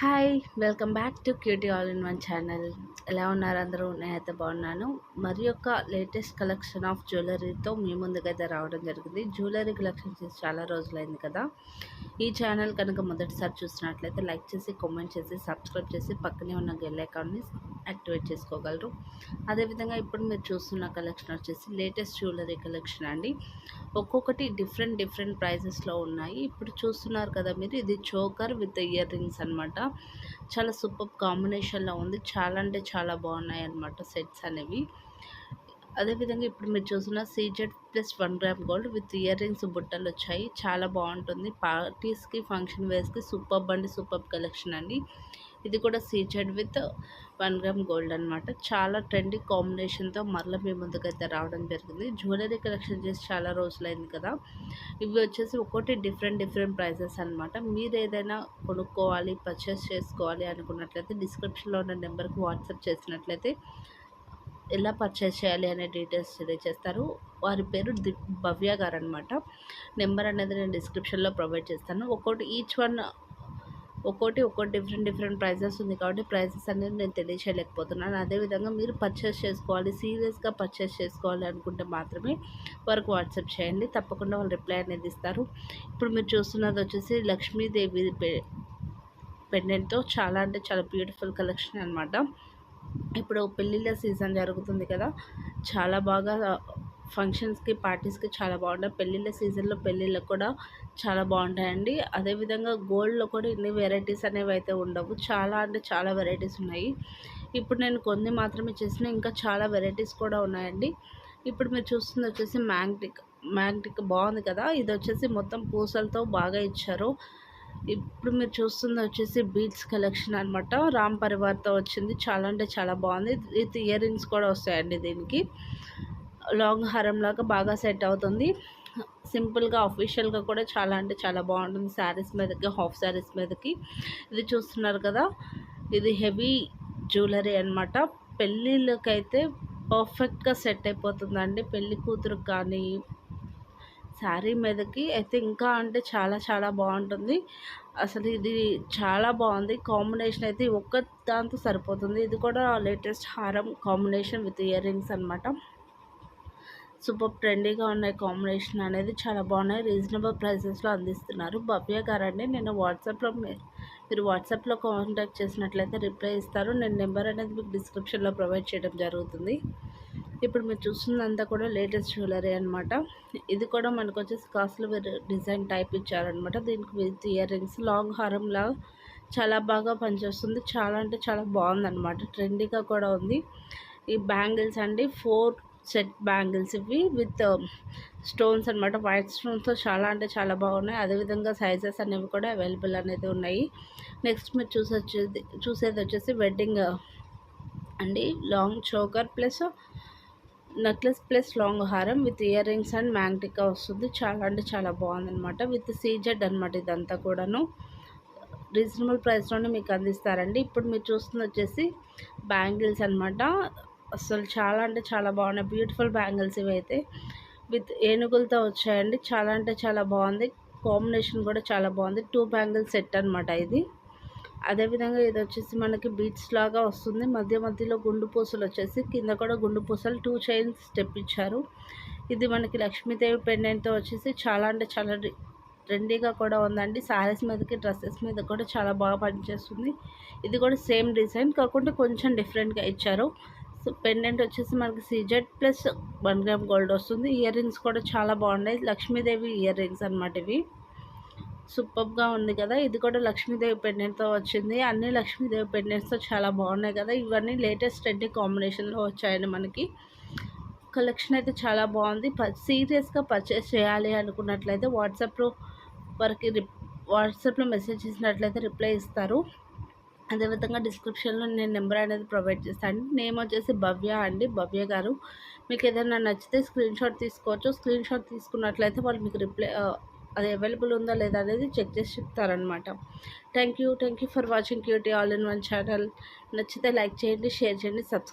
Hi welcome back to cutie all in one channel. ఎలా ఉన్నారు అందరూ? నేనైతే బాగున్నాను. మరి యొక్క లేటెస్ట్ కలెక్షన్ ఆఫ్ జ్యువెలరీతో మీ ముందుకైతే రావడం జరిగింది. జ్యువెలరీ కలెక్షన్ చేసి చాలా రోజులైంది కదా. ఈ ఛానల్ కనుక మొదటిసారి చూసినట్లయితే లైక్ చేసి కామెంట్ చేసి సబ్స్క్రైబ్ చేసి పక్కనే ఉన్న గెల్ అకౌంట్ని యాక్టివేట్ చేసుకోగలరు. అదేవిధంగా ఇప్పుడు మీరు చూస్తున్న కలెక్షన్ వచ్చేసి లేటెస్ట్ జ్యువెలరీ కలెక్షన్ అండి. ఒక్కొక్కటి డిఫరెంట్ డిఫరెంట్ ప్రైజెస్లో ఉన్నాయి. ఇప్పుడు చూస్తున్నారు కదా మీరు ఇది చోకర్ విత్ ఇయర్ రింగ్స్ అనమాట చాలా సూపర్ కాంబినేషన్లో ఉంది. చాలా అంటే చాలా బాగున్నాయి అనమాట సెట్స్ అనేవి. అదేవిధంగా ఇప్పుడు మీరు చూసిన CZ plus one gram gold with ear rings బుట్టలు వచ్చాయి. చాలా బాగుంటుంది. పార్టీస్కి ఫంక్షన్ వేర్స్కి సూపర్ బండి సూపర్ కలెక్షన్ అండి. ఇది కూడా CZ with one gram gold అనమాట చాలా ట్రెండీ కాంబినేషన్తో మరలా మీ ముందుకైతే రావడం జరిగింది. జ్యువెలరీ కలెక్షన్ చేసి చాలా రోజులైంది కదా. ఇవి వచ్చేసి ఒక్కొక్కటి డిఫరెంట్ డిఫరెంట్ ప్రైజెస్ అనమాట మీరు ఏదైనా కొనుక్కోవాలి పర్చేస్ చేసుకోవాలి అనుకున్నట్లయితే డిస్క్రిప్షన్లో ఉన్న నెంబర్కి వాట్సాప్ చేసినట్లయితే ఎలా పర్చేస్ చేయాలి అనే డీటెయిల్స్ తెలియజేస్తారు. వారి పేరు ది భవ్య గారు అనమాట నెంబర్ అనేది నేను డిస్క్రిప్షన్లో ప్రొవైడ్ చేస్తాను. ఒక్కోటి ఈచ్ వన్ ఒక్కోటి ఒక్కోటి డిఫరెంట్ డిఫరెంట్ ప్రైజెస్ ఉంది కాబట్టి ప్రైజెస్ అనేది నేను తెలియచేయలేకపోతున్నాను. అదేవిధంగా మీరు పర్చేస్ చేసుకోవాలి సీరియస్గా పర్చేస్ చేసుకోవాలి అనుకుంటే మాత్రమే వారికి వాట్సాప్ చేయండి. తప్పకుండా వాళ్ళు రిప్లై అనేది ఇస్తారు. ఇప్పుడు మీరు చూస్తున్నది వచ్చేసి లక్ష్మీదేవి పెండెంట్తో చాలా అంటే చాలా బ్యూటిఫుల్ కలెక్షన్ అనమాట ఇప్పుడు పెళ్ళిళ్ళ సీజన్ జరుగుతుంది కదా. చాలా బాగా ఫంక్షన్స్కి పార్టీస్కి చాలా బాగుంటాయి. పెళ్ళిళ్ళ సీజన్లో పెళ్ళిళ్ళకు కూడా చాలా బాగుంటాయండి. అదేవిధంగా గోల్డ్లో కూడా ఇన్ని వెరైటీస్ అనేవి అయితే ఉండవు. చాలా అంటే చాలా వెరైటీస్ ఉన్నాయి. ఇప్పుడు నేను కొన్ని మాత్రమే చేసిన ఇంకా చాలా వెరైటీస్ కూడా ఉన్నాయండి. ఇప్పుడు మీరు చూస్తుంది వచ్చేసి మ్యాంగ్టిక్ మ్యాంగ్టిక్ బాగుంది కదా. ఇది వచ్చేసి మొత్తం పూసలతో బాగా ఇచ్చారు. ఇప్పుడు మీరు చూస్తుంది వచ్చేసి బీడ్స్ కలెక్షన్ అనమాట రామ్ పరివార్తో వచ్చింది. చాలా అంటే చాలా బాగుంది. విత్ ఇయర్ రింగ్స్ కూడా వస్తాయండి దీనికి. లాంగ్ హారం లాగా బాగా సెట్ అవుతుంది. సింపుల్గా అఫీషియల్గా కూడా చాలా అంటే చాలా బాగుంటుంది శారీస్ మీదకి హాఫ్ శారీస్ మీదకి. ఇది చూస్తున్నారు కదా ఇది హెవీ జ్యువెలరీ అనమాట పెళ్ళిళ్ళకైతే పర్ఫెక్ట్గా సెట్ అయిపోతుందండి. పెళ్ళి కూతురు కానీ శారీ మీదకి అయితే ఇంకా అంటే చాలా చాలా బాగుంటుంది. అసలు ఇది చాలా బాగుంది. కాంబినేషన్ అయితే ఒక్క దాంతో సరిపోతుంది. ఇది కూడా లేటెస్ట్ హారం కాంబినేషన్ విత్ ఇయర్ రింగ్స్ అనమాట సూపర్ ట్రెండీగా ఉన్నాయి కాంబినేషన్ అనేది చాలా బాగున్నాయి. రీజనబుల్ ప్రైసెస్లో అందిస్తున్నారు. భవ్య గారండి. నేను వాట్సాప్లో మీరు వాట్సాప్లో కాంటాక్ట్ చేసినట్లయితే రిప్లై ఇస్తారు. నేను నెంబర్ అనేది మీకు డిస్క్రిప్షన్లో ప్రొవైడ్ చేయడం జరుగుతుంది. ఇప్పుడు మీరు చూస్తుందంతా కూడా లేటెస్ట్ జ్యువెలరీ అనమాట ఇది కూడా మనకు వచ్చేసి కాస్ట్లు డిజైన్ టైప్ ఇచ్చారనమాట దీనికి విత్ ఇయర్ రింగ్స్ లాంగ్ హారంలా చాలా బాగా పనిచేస్తుంది. చాలా అంటే చాలా బాగుందన్నమాట. ట్రెండీగా కూడా ఉంది. ఈ బ్యాంగిల్స్ అండి. ఫోర్ సెట్ బ్యాంగిల్స్ ఇవి విత్ um, స్టోన్స్ అనమాట వైట్ స్టోన్స్తో చాలా అంటే చాలా బాగున్నాయి. అదేవిధంగా సైజెస్ అనేవి కూడా అవైలబుల్ అనేది ఉన్నాయి. నెక్స్ట్ మీరు చూసొచ్చేది చూసేది వచ్చేసి వెడ్డింగ్ uh, అండి. Long choker plus necklace plus long హారం with ear rings and maang tikka వస్తుంది. చాలా అంటే చాలా బాగుందనమాట విత్ సీజెడ్ అనమాట ఇదంతా కూడాను. రీజనబుల్ ప్రైస్లోనే మీకు అందిస్తారండి. ఇప్పుడు మీరు చూస్తుంది వచ్చేసి బ్యాంగిల్స్ అనమాట అసలు చాలా అంటే చాలా బాగున్నాయి. బ్యూటిఫుల్ బ్యాంగిల్స్ ఇవి అయితే విత్ ఏనుగులతో వచ్చాయండి. చాలా అంటే చాలా బాగుంది. కాంబినేషన్ కూడా చాలా బాగుంది. టూ బ్యాంగిల్ సెట్ అనమాట ఇది. అదేవిధంగా ఇది వచ్చేసి మనకి బీట్స్ లాగా వస్తుంది. మధ్య మధ్యలో గుండు పూసలు వచ్చేసి కింద కూడా గుండు పూసలు టూ చైన్స్ స్టెప్ ఇచ్చారు. ఇది మనకి లక్ష్మీదేవి పెండెంట్తో వచ్చేసి చాలా అంటే చాలా ట్రెండీగా కూడా ఉందండి. శారీస్ మీదకి డ్రెస్సెస్ మీద కూడా చాలా బాగా పనిచేస్తుంది. ఇది కూడా సేమ్ డిజైన్ కాకుండా కొంచెం డిఫరెంట్గా ఇచ్చారు. పెండెంట్ వచ్చేసి మనకి CZ plus one gram gold వస్తుంది. ఇయర్ రింగ్స్ కూడా చాలా బాగున్నాయి. లక్ష్మీదేవి ఇయర్ రింగ్స్ అనమాట ఇవి. సూపర్గా ఉంది కదా. ఇది కూడా లక్ష్మీదేవి పెండెంట్తో వచ్చింది. అన్ని లక్ష్మీదేవి పెండెంట్స్తో చాలా బాగున్నాయి కదా. ఇవన్నీ లేటెస్ట్ ట్రెండింగ్ కాంబినేషన్లో వచ్చాయండి మనకి. కలెక్షన్ అయితే చాలా బాగుంది. సీరియస్గా పర్చేస్ చేయాలి అనుకున్నట్లయితే వాట్సాప్లో వారికి రిప్ వాట్సాప్లో మెసేజ్ చేసినట్లయితే రిప్లై ఇస్తారు. అదేవిధంగా డిస్క్రిప్షన్లో నేను నెంబర్ అనేది ప్రొవైడ్ చేస్తాను నేమ్ వచ్చేసి భవ్య అండి. భవ్య గారు. మీకు ఏదైనా నచ్చితే స్క్రీన్ షాట్ తీసుకోవచ్చు. స్క్రీన్ షాట్ తీసుకున్నట్లయితే వాళ్ళు మీకు రిప్లై అది అవైలబుల్ ఉందా లేదా అనేది చెక్ చేసి చెప్తారనమాట thank you thank you for watching QT all in one channel నచ్చితే లైక్ చేయండి షేర్ చేయండి సబ్స్క్రైబ్